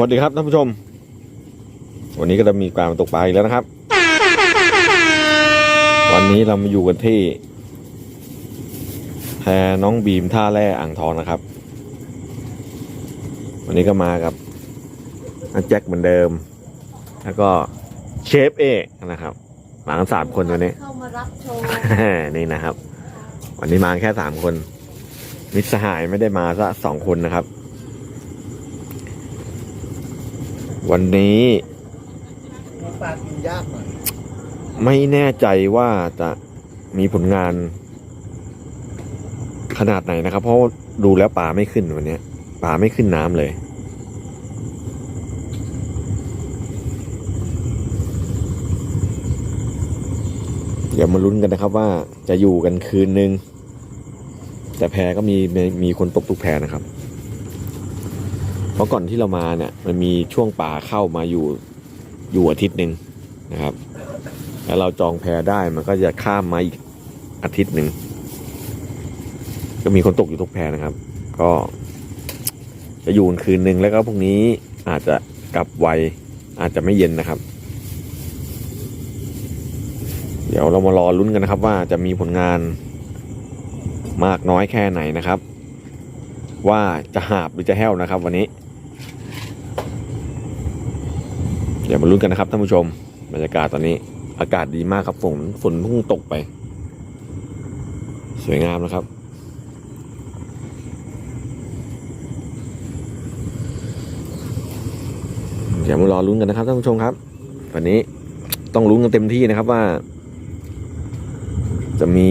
วัสดีครับท่านผู้ชม วันนี้ก็จะมีการตกปลาอีกแล้วนะครับ วันนี้เรามาอยู่กันที่แพน้องบีมท่าแร่อ่างทองนะครับ วันนี้ก็มากับนักแจ็คเหมือนเดิม แล้วก็เชฟเอกนะครับมากันสามคนวันนี้ เข้ามารับชมนี่นะครับ วันนี้มาแค่สามคน มิตรสหายไม่ได้มาซะสองคนนะครับ วันนี้ปลากินยากหน่อยไม่แน่ใจว่าจะมีผลงาน ขนาดไหนนะครับ เพราะดูแล้วปลาไม่ขึ้นวันนี้ปลาไม่ขึ้นน้ำเลยเดี๋ยวมาลุ้นกันนะครับว่าจะอยู่กันคืนนึง แต่แพก็มีมีคนตกทุกแพนะครับ เพราะก่อนที่เรามาเนี่ยมันมีช่วงป่าเข้ามาอยู่อยู่อาทิตย์หนึ่งนะครับ แล้วเราจองแพได้มันก็จะข้ามมาอีกอาทิตย์หนึ่งก็มีคนตกอยู่ทุกแพนะครับ ก็จะอยู่คืนหนึ่งแล้วก็พรุ่งนี้อาจจะกลับไวอาจจะไม่เย็นนะครับ เดี๋ยวเรามารอลุ้นกันนะครับ ว่าจะมีผลงานมากน้อยแค่ไหนนะครับ ว่าจะหาบหรือจะแห้วนะครับ วันนี้ เดี๋ยวมาลุ้นกันนะครับท่านผู้ชมบรรยากาศตอนนี้ อากาศดีมากครับฝนฝนเพิ่งตกไป สวยงามนะครับเดี๋ยวมารอลุ้นกันนะครับท่านผู้ชมครับ วันนี้ต้องลุ้นกันเต็มที่นะครับว่า จะมี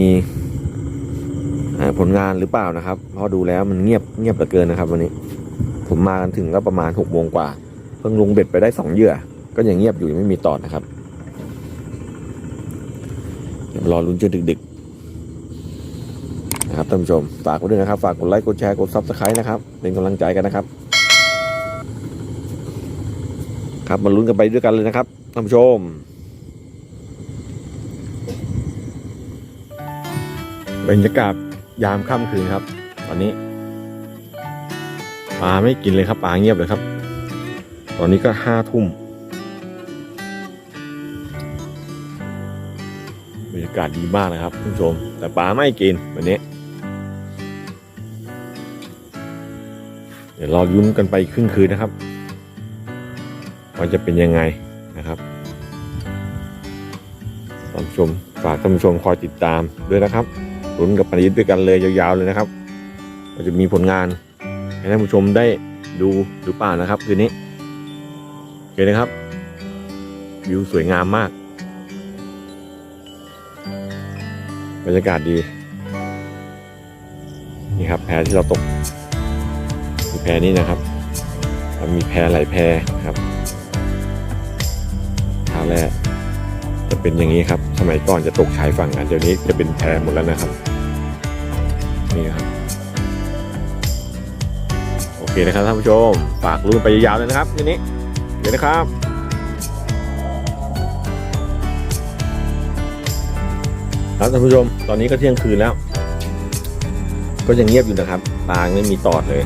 ผลงานหรือเปล่านะครับ เพราะดูแล้วมันเงียบเงียบเหลือเกินนะครับ วันนี้ ผมมากันถึงก็ประมาณหกโมงกว่า เพิ่งลงเบ็ดไปได้สองเหยื่อ ก็ยังเงียบอยู่ยังไม่มีตอดนะครับรอลุ้นจนดึกๆนะครับท่านผู้ชม ฝากไว้ด้วยนะครับ ฝากกดไลค์กดแชร์กดซับสไครต์นะครับ เป็นกำลังใจกันนะครับ ครับมาลุ้นกันไปด้วยกันเลยนะครับท่านผู้ชมบรรยากาศยามค่ำคืนครับ ตอนนี้ปลาไม่กินเลยครับปลาเงียบเลยครับ ตอนนี้ก็ห้าทุ่มากาศดีมากนะครับท่านผู้ชม แต่ปลาไม่กินวันนี้ เดี๋ยวรอลุ้นกันไปครึ่งคืนนะครับว่าจะเป็นยังไงนะครับท่านผู้ชมฝากท่านผู้ชมคอยติดตามด้วยนะครับลุ้นกับปริยุทธ์ด้วยกันเลยยาวๆเลยนะครับว่าจะมีผลงานให้ท่านผู้ชมได้ดูหรือเปล่านะครับคืนนี้โอเคนะครับ วิวสวยงามมาก บรรยากาศดี นี่ครับแพที่เราตกคือแพนี้นะครับ มีแพหลายแพครับท่าแรกจะเป็นอย่างนี้ครับ สมัยก่อนจะตกชายฝั่งกันเดี๋ยวนี้จะเป็นแพหมดแล้วนะครับ นี่ครับ โอเคนะครับท่านผู้ชม ฝากลุ้นไปยาวๆเลยนะครับทีนี้ เดี๋ยวนะครับ ครับท่านผู้ชมตอนนี้ก็เที่ยงคืนแล้ว ก็ยังเงียบอยู่นะครับปลาไม่มีตอดเลย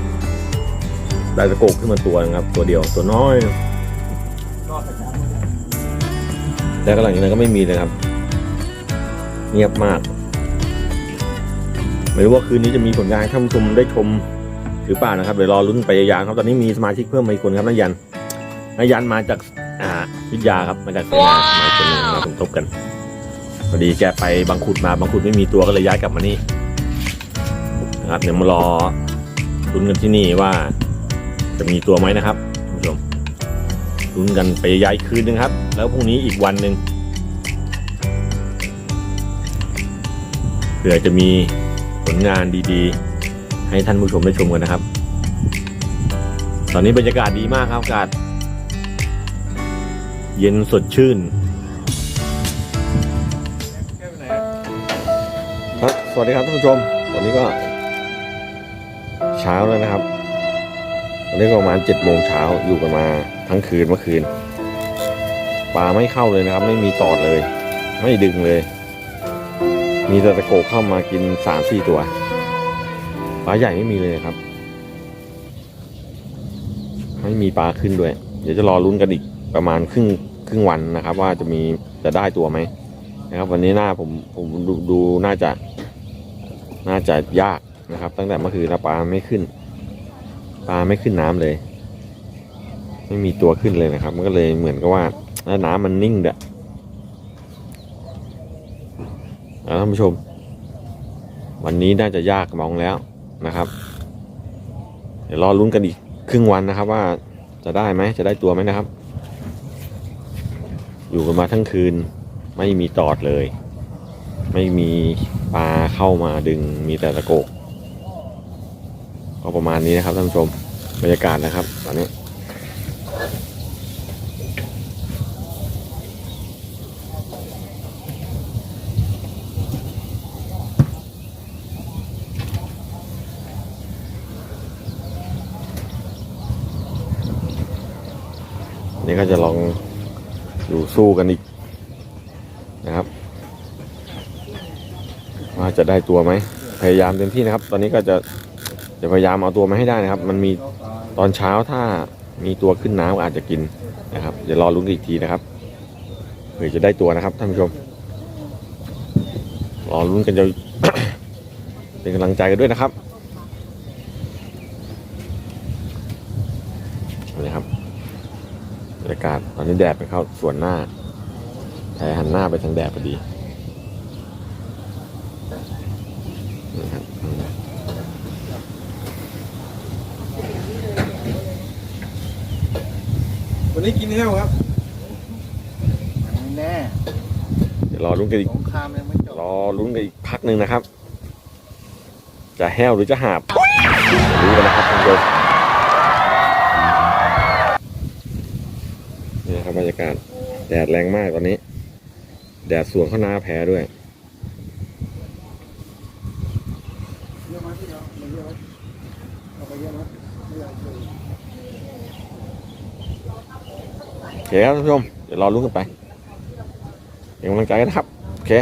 ได้ตะโกกขึ้นมาตัวนะครับ ตัวเดียวตัวน้อยก็ประจแล้วก็หลังจากนั้นก็ไม่มีเลยครับ เงียบมาก ไม่รู้ว่าคืนนี้จะมีผลงานให้ท่านผู้ชมได้ชมหรือเปล่านะครับเดี๋ยวรอลุ้นไปยาวๆครับตอนนี้มีสมาชิกเพิ่มมาอีกคนครับนายันนายันมาจากอ่าวิทยาครับมาจากสายามาคนนึงมาสมทบกัน พอดีแกไปบางขุดมาบางขุดไม่มีตัวก็เลยย้ายกลับมานี่นะครับเดี๋ยวมารอลุ้นกันที่นี่ว่าจะมีตัวไหมนะครับท่านผู้ชมลุ้นกันไปย้ายคืนนึงครับ แล้วพรุ่งนี้อีกวันหนึ่งเผื่อจะมีผลงานดีๆ ให้ท่านผู้ชมได้ชมกันนะครับ ตอนนี้บรรยากาศดีมากครับอากาศเย็นสดชื่น สวัสดีครับท่านผู้ชมตอนนี้ก็ เช้าแล้วนะครับตอนนี้ก็ประมาณเจ็ดโมงเช้าอยู่กันมาทั้งคืนเมื่อคืนปลาไม่เข้าเลยนะครับ ไม่มีตอดเลย ไม่ดึงเลย มีแต่ตะโกเข้ามากินสามสี่ตัวปลาใหญ่ไม่มีเลยครับไม่ไม่มีปลาขึ้นด้วย เดี๋ยวจะรอลุ้นกันอีกประมาณครึ่งครึ่งวันนะครับ ว่าจะมีจะได้ตัวไหมนะครับ วันนี้หน้าผมผมดูดูน่าจะ น่าจะยากนะครับ ตั้งแต่เมื่อคืนปลาไม่ขึ้น ปลาไม่ขึ้นน้ำเลย ไม่มีตัวขึ้นเลยนะครับ มันก็เลยเหมือนกับว่าแล้วน้ำมันนิ่งเด้อเอาท่านผู้ชม วันนี้น่าจะยากมองแล้วนะครับ เดี๋ยวรอลุ้นกันอีกครึ่งวันนะครับ ว่าจะได้ไหมจะได้ตัวไหมนะครับ อยู่กันมาทั้งคืนไม่มีตอดเลย ไม่มีปลาเข้ามาดึงมีแต่ตะโกกก็ประมาณนี้นะครับท่านผู้ชมบรรยากาศนะครับ ตอนนี้นี่ก็จะลองอยู่สู้กันอีกนะครับ ว่าจะได้ตัวไหมพยายามเต็มที่นะครับ ตอนนี้ก็จะจะพยายามเอาตัวมาให้ได้นะครับ มันมีตอนเช้าถ้ามีตัวขึ้นน้ำอาจจะกินนะครับเดี๋ยวรอลุ้นกันอีกทีนะครับเผื่อจะได้ตัวนะครับท่านผู้ชมรอลุ้นกันจะเป็นกำลังใจกันด้วยนะครับนี่ครับบรรยากาศตอนนี้แดดไปเข้าส่วนหน้าแพรหันหน้าไปทางแดดพอดีนี่ครับอืม วันนี้กินแห้วครับไม่แน่เดี๋ยวรอลุ้นกันอีกสงครามยังไม่จบรอลุ้นกันอีกพักหนึ่งนะครับ จะแห้วหรือจะหาบรู้กันนะครับท่านผู้ชมนี่นะครับบรรยากาศแดดแรงมากตอนนี้ แดดสวนเข้าหน้าแพรด้วยเยอะไหมพี่เนาะเยอะไหมเอาไปเยอะไหมไม่อยากเจอ โอเคครับท่านผู้ชมเดี๋ยวรอลุ้นกันไปเป็นกำลังใจกันนะครับโอเค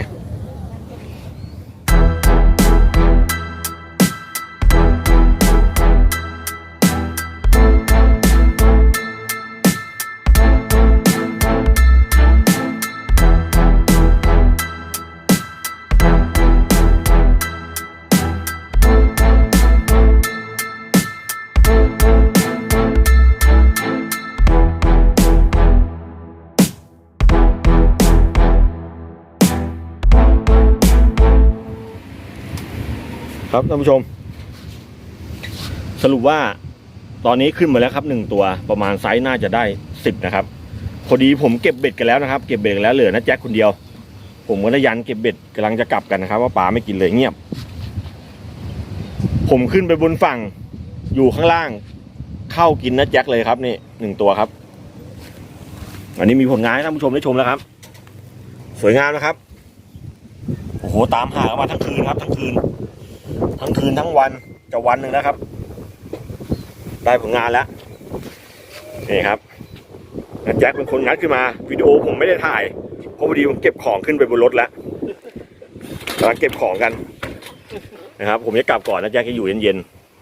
ครับท่านผู้ชม สรุปว่าตอนนี้ขึ้นมาแล้วครับหนึ่งตัวประมาณไซส์น่าจะได้สิบนะครับพอดีผมเก็บเบ็ดกันแล้วนะครับ เก็บเบ็ดกันแล้วเหลือนะแจ็คคนเดียว ผมก็ได้ยันเก็บเบ็ดกำลังจะกลับกันนะครับ ว่าปลาไม่กินเลยเงียบ ผมขึ้นไปบนฝั่งอยู่ข้างล่าง เข้ากินนะแจ็คเลยครับนี่หนึ่งตัวครับ อันนี้มีผลงานให้ท่านผู้ชมได้ชมแล้วครับ สวยงามนะครับโอ้โหตามหามาทั้งคืนครับทั้งคืน ทั้งคืนทั้งวันจะวันหนึ่งแล้วครับ ได้ผลงานแล้วนี่ครับแจ็คเป็นคนงัดขึ้นมาวิดีโอผมไม่ได้ถ่ายเพราะพอดีผมเก็บของขึ้นไปบนรถแล้วกำลังเก็บของกันนะครับ ผมจะกลับก่อนนะแจ็คจะอยู่เย็น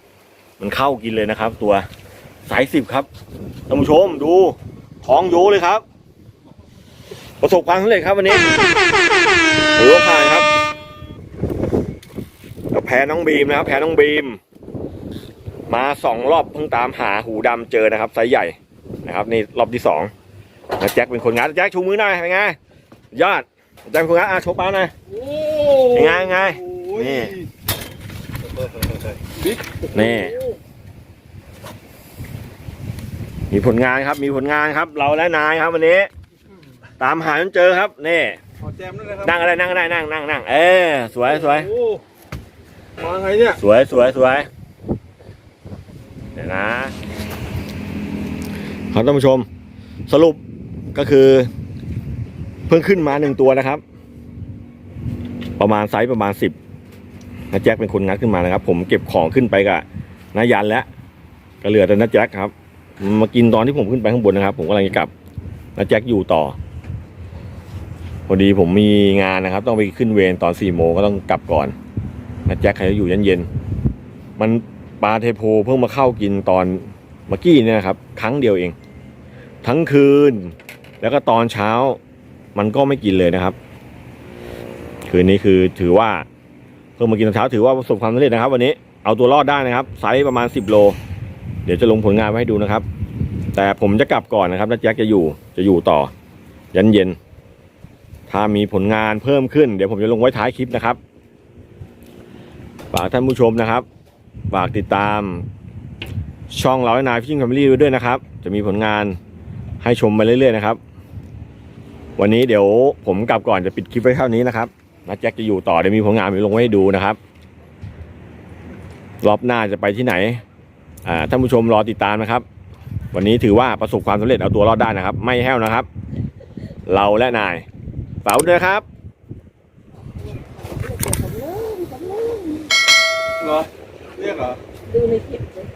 ๆมันเข้ากินเลยนะครับ ตัวสายสิบครับท่านผู้ชมดูท้องโยเลยครับ ประสบความสำเร็จครับวันนี้ถือว่าผ่านครับกับ แพ้น้องบีมนะครับ แพ้น้องบีม มาสองรอบเพิ่งตามหาหูดำเจอนะครับไซส์ใหญ่นะครับนี่รอบที่สองแล้วแจ็คเป็นคนงัดแจ็คชูมือหน่อยเป็นไงยอดแจ็คเป็นคนงัดอะชกเป้าหน่อยโอ้เป็นไงเป็นไงโอ้ยนี่บิ๊กนี่มีผลงานครับ มีผลงานครับ เราและนายครับวันนี้ ตามหาจนเจอครับนี่ขอแจมด้วยนะครันั่งอะไรนั่งอะไรนั่งนั่งนั่งเออสวยสวยโอ้ มาไงเนี่ย สวยสวยสวยเดี๋ยวนะครับท่านผู้ชม สรุปก็คือ เพิ่งขึ้นมาหนึ่งตัวนะครับ ประมาณไซส์ประมาณสิบนะแจ็คเป็นคนงัดขึ้นมานะครับ ผมเก็บของขึ้นไปกับนายันแล้วก็เหลือแต่นาแจ็คครับ มากินตอนที่ผมขึ้นไปข้างบนนะครับ ผมกำลังจะกลับนาแจ็คอยู่ต่อพอดีผมมีงานนะครับ ต้องไปขึ้นเวรตอนสี่โมงก็ต้องกลับก่อน นาแจ็คใครจะอยู่เย็นๆมันปลาเทโพเพิ่งมาเข้ากินตอนเมื่อกี้เนี่ยครับครั้งเดียวเอง ทั้งคืน แล้วก็ตอนเช้า มันก็ไม่กินเลยนะครับ คืนนี้คือถือว่าเพิ่งมากินตอนเช้าถือว่าประสบความสำเร็จนะครับ วันนี้เอาตัวรอดได้นะครับไซส์ประมาณ 10 โล เดี๋ยวจะลงผลงานไว้ให้ดูนะครับ แต่ผมจะกลับก่อนนะครับแล้วแจ็คจะอยู่จะอยู่ต่อ ยันเย็นถ้ามีผลงานเพิ่มขึ้นเดี๋ยวผมจะลงไว้ท้ายคลิปนะครับ ฝากท่านผู้ชมนะครับ ฝากติดตามช่องเราและนายพิชิงแฟมิลี่ด้วยนะครับ จะมีผลงานให้ชมมาเรื่อยๆนะครับ วันนี้เดี๋ยวผมกลับก่อนจะปิดคลิปไว้เท่านี้นะครับนะแจ็คจะอยู่ต่อเดี๋ยวมีผลงานไปลงไว้ให้ดูนะครับ รอบหน้าจะไปที่ไหนอ่าท่านผู้ชมรอติดตามนะครับ วันนี้ถือว่าประสบความสำเร็จเอาตัวรอดได้นะครับ ไม่แห้วนะครับ เราและนายเป๋าด้วยครับ เหรอเรียกเหรอดูในคลิปเลย